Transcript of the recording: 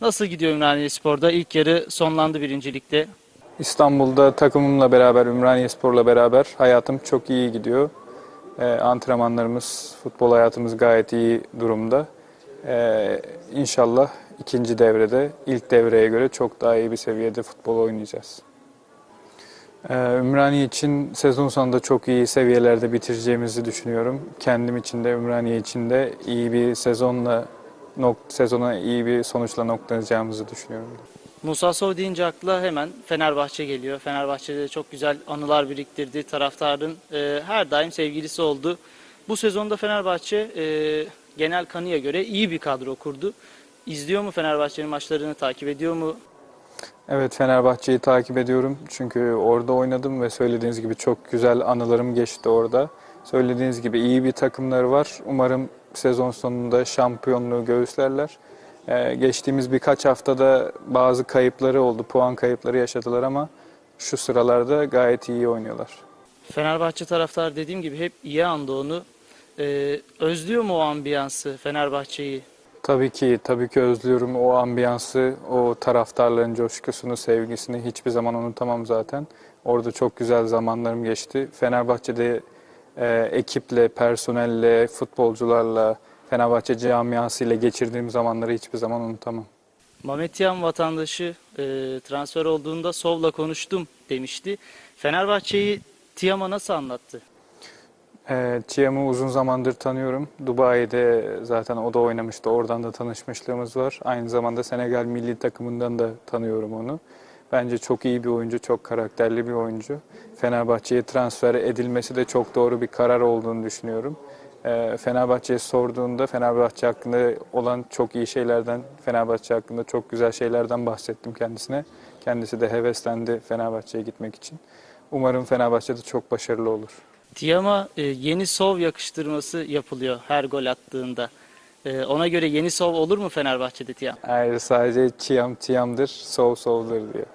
Nasıl gidiyor Ümraniye Spor'da? İlk yarı sonlandı birincilikte. İstanbul'da takımımla beraber, Ümraniye Spor'la beraber hayatım çok iyi gidiyor. Ee, antrenmanlarımız, futbol hayatımız gayet iyi durumda. Ee, inşallah ikinci devrede ilk devreye göre çok daha iyi bir seviyede futbol oynayacağız. Ee, Ümraniye için sezon sonunda çok iyi seviyelerde bitireceğimizi düşünüyorum. Kendim için de Ümraniye için de iyi bir sezonla nok sezona iyi bir sonuçla noktalayacağımızı düşünüyorum. Musa Sov deyince akla hemen Fenerbahçe geliyor. Fenerbahçe'de de çok güzel anılar biriktirdi. Taraftarın e, her daim sevgilisi oldu. Bu sezonda Fenerbahçe e, genel kanıya göre iyi bir kadro kurdu. İzliyor mu Fenerbahçe'nin maçlarını, takip ediyor mu? Evet Fenerbahçe'yi takip ediyorum çünkü orada oynadım ve söylediğiniz gibi çok güzel anılarım geçti orada. Söylediğiniz gibi iyi bir takımları var. Umarım sezon sonunda şampiyonluğu göğüslerler. Ee, geçtiğimiz birkaç haftada bazı kayıpları oldu, puan kayıpları yaşadılar ama şu sıralarda gayet iyi oynuyorlar. Fenerbahçe taraftar dediğim gibi hep iyi andı onu. E, özlüyor mu o ambiyansı Fenerbahçe'yi? Tabii ki, tabii ki özlüyorum o ambiyansı, o taraftarların coşkusunu, sevgisini hiçbir zaman unutamam zaten. Orada çok güzel zamanlarım geçti. Fenerbahçe'de e, ekiple, personelle, futbolcularla, Fenerbahçe camiasıyla geçirdiğim zamanları hiçbir zaman unutamam. Mehmet Yan vatandaşı e, transfer olduğunda Sov'la konuştum demişti. Fenerbahçe'yi Tiam'a nasıl anlattı? E, Tiam'ı uzun zamandır tanıyorum. Dubai'de zaten o da oynamıştı. Oradan da tanışmışlığımız var. Aynı zamanda Senegal milli takımından da tanıyorum onu. Bence çok iyi bir oyuncu, çok karakterli bir oyuncu. Fenerbahçe'ye transfer edilmesi de çok doğru bir karar olduğunu düşünüyorum. E, Fenerbahçe'ye sorduğunda Fenerbahçe hakkında olan çok iyi şeylerden, Fenerbahçe hakkında çok güzel şeylerden bahsettim kendisine. Kendisi de heveslendi Fenerbahçe'ye gitmek için. Umarım Fenerbahçe'de çok başarılı olur. Tiam'a e, yeni Sov yakıştırması yapılıyor her gol attığında. E, ona göre yeni Sov olur mu Fenerbahçe'de Tiam? Hayır sadece Tiam Tiam'dır, Sov Sov'dur diyor.